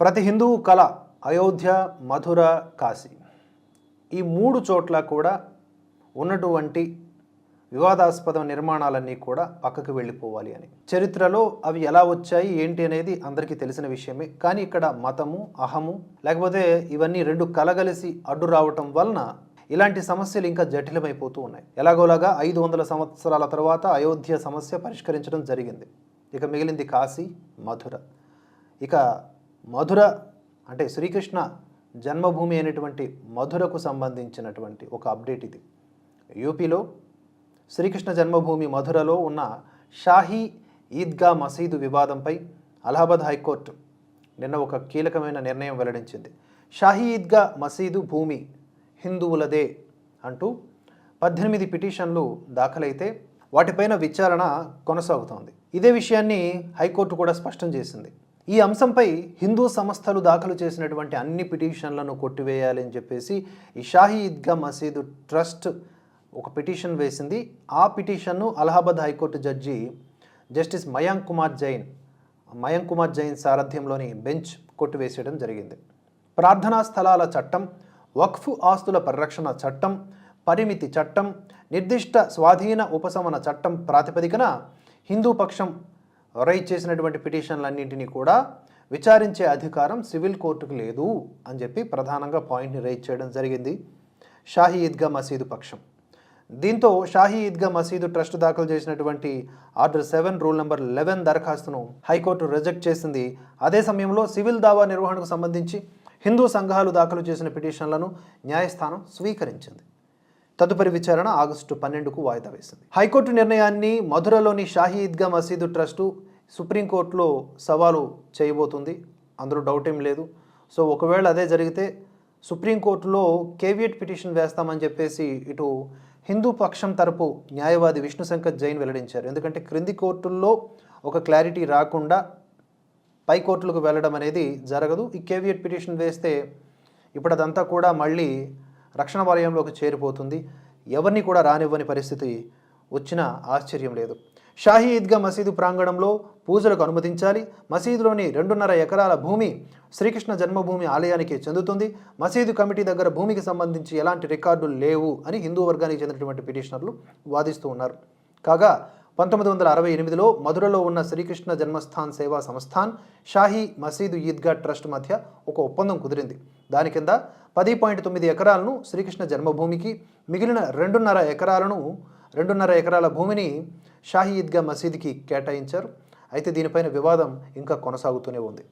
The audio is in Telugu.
ప్రతి హిందువు కళ అయోధ్య మధుర కాశీ. ఈ మూడు చోట్ల కూడా ఉన్నటువంటి వివాదాస్పద నిర్మాణాలన్నీ కూడా పక్కకు వెళ్ళిపోవాలి అని. చరిత్రలో అవి ఎలా వచ్చాయి ఏంటి అనేది అందరికీ తెలిసిన విషయమే. కానీ ఇక్కడ మతము అహము లేకపోతే ఇవన్నీ రెండు కలగలిసి అడ్డు రావటం వలన ఇలాంటి సమస్యలు ఇంకా జటిలమైపోతూ ఉన్నాయి. ఎలాగోలాగా ఐదు వందల సంవత్సరాల తర్వాత అయోధ్య సమస్య పరిష్కరించడం జరిగింది. ఇక మిగిలింది కాశీ మధుర. ఇక మధుర అంటే శ్రీకృష్ణ జన్మభూమి అయినటువంటి మధురకు సంబంధించినటువంటి ఒక అప్డేట్ ఇది. యూపీలో శ్రీకృష్ణ జన్మభూమి మధురలో ఉన్న షాహీ ఈద్గా మసీదు వివాదంపై అలహాబాద్ హైకోర్టు నిన్న ఒక కీలకమైన నిర్ణయం వెల్లడించింది. షాహీ ఈద్గా మసీదు భూమి హిందువులదే అంటూ పద్దెనిమిది పిటిషన్లు దాఖలైతే వాటిపైన విచారణ కొనసాగుతోంది. ఇదే విషయాన్ని హైకోర్టు కూడా స్పష్టం చేసింది. ఈ అంశంపై హిందూ సంస్థలు దాఖలు చేసినటువంటి అన్ని పిటిషన్లను కొట్టివేయాలని చెప్పేసి ఈ షాహీ ఈద్గా మసీదు ట్రస్ట్ ఒక పిటిషన్ వేసింది. ఆ పిటిషన్ను Allahabad high court judge justice Mayank Kumar Jain Mayank Kumar Jain సారథ్యంలోని bench కొట్టివేసేయడం జరిగింది. ప్రార్థనా స్థలాల చట్టం వక్ఫ్ ఆస్తుల పరిరక్షణ చట్టం పరిమితి చట్టం నిర్దిష్ట స్వాధీన ఉపశమన చట్టం ప్రాతిపదికన హిందూ పక్షం రైజ్ చేసినటువంటి పిటిషన్లన్నింటినీ కూడా విచారించే అధికారం సివిల్ కోర్టుకు లేదు అని చెప్పి ప్రధానంగా పాయింట్ని రైజ్ చేయడం జరిగింది. షాహీ ఈద్గా మసీదు పక్షం. దీంతో షాహీ ఈద్గా మసీదు ట్రస్ట్ దాఖలు చేసినటువంటి order seven rule number eleven దరఖాస్తును హైకోర్టు రిజెక్ట్ చేసింది. అదే సమయంలో సివిల్ దావా నిర్వహణకు సంబంధించి హిందూ సంఘాలు దాఖలు చేసిన పిటిషన్లను న్యాయస్థానం స్వీకరించింది. తదుపరి విచారణ ఆగస్టు పన్నెండుకు వాయిదా వేసింది. హైకోర్టు నిర్ణయాన్ని మధురలోని షాహీ ఈద్గా మసీదు ట్రస్టు సుప్రీంకోర్టులో సవాలు చేయబోతుంది. అందులో డౌట్ ఏం లేదు. సో ఒకవేళ అదే జరిగితే సుప్రీంకోర్టులో కేవియట్ పిటిషన్ వేస్తామని చెప్పేసి ఇటు హిందూ పక్షం తరపు న్యాయవాది విష్ణు శంకర్ జైన్ వెల్లడించారు. ఎందుకంటే క్రింది కోర్టుల్లో ఒక క్లారిటీ రాకుండా పై కోర్టులకు వెళ్ళడం అనేది జరగదు. ఈ కేవియట్ పిటిషన్ వేస్తే ఇప్పుడు అదంతా కూడా మళ్ళీ రక్షణ వలయంలోకి చేరిపోతుంది. ఎవరిని కూడా రానివ్వని పరిస్థితి వచ్చినా ఆశ్చర్యం లేదు. షాహీ ఈద్గా మసీదు ప్రాంగణంలో పూజలకు అనుమతించాలి. మసీదులోని రెండున్నర ఎకరాల భూమి శ్రీకృష్ణ జన్మభూమి ఆలయానికి చెందుతుంది. మసీదు కమిటీ దగ్గర భూమికి సంబంధించి ఎలాంటి రికార్డులు లేవు అని హిందూ వర్గానికి చెందినటువంటి పిటిషనర్లు వాదిస్తూ ఉన్నారు. కాగా పంతొమ్మిది వందల అరవై ఎనిమిదిలో మధురలో ఉన్న శ్రీకృష్ణ జన్మస్థాన్ సేవా సంస్థాన్ షాహీ మసీదు ఈద్గా ట్రస్ట్ మధ్య ఒక ఒప్పందం కుదిరింది. దాని కింద పది పాయింట్ తొమ్మిది ఎకరాలను శ్రీకృష్ణ జన్మభూమికి మిగిలిన రెండున్నర ఎకరాలను రెండున్నర ఎకరాల భూమిని షాహీ ఈద్గా మసీదుకి కేటాయించారు. అయితే దీనిపైన వివాదం ఇంకా కొనసాగుతూనే ఉంది.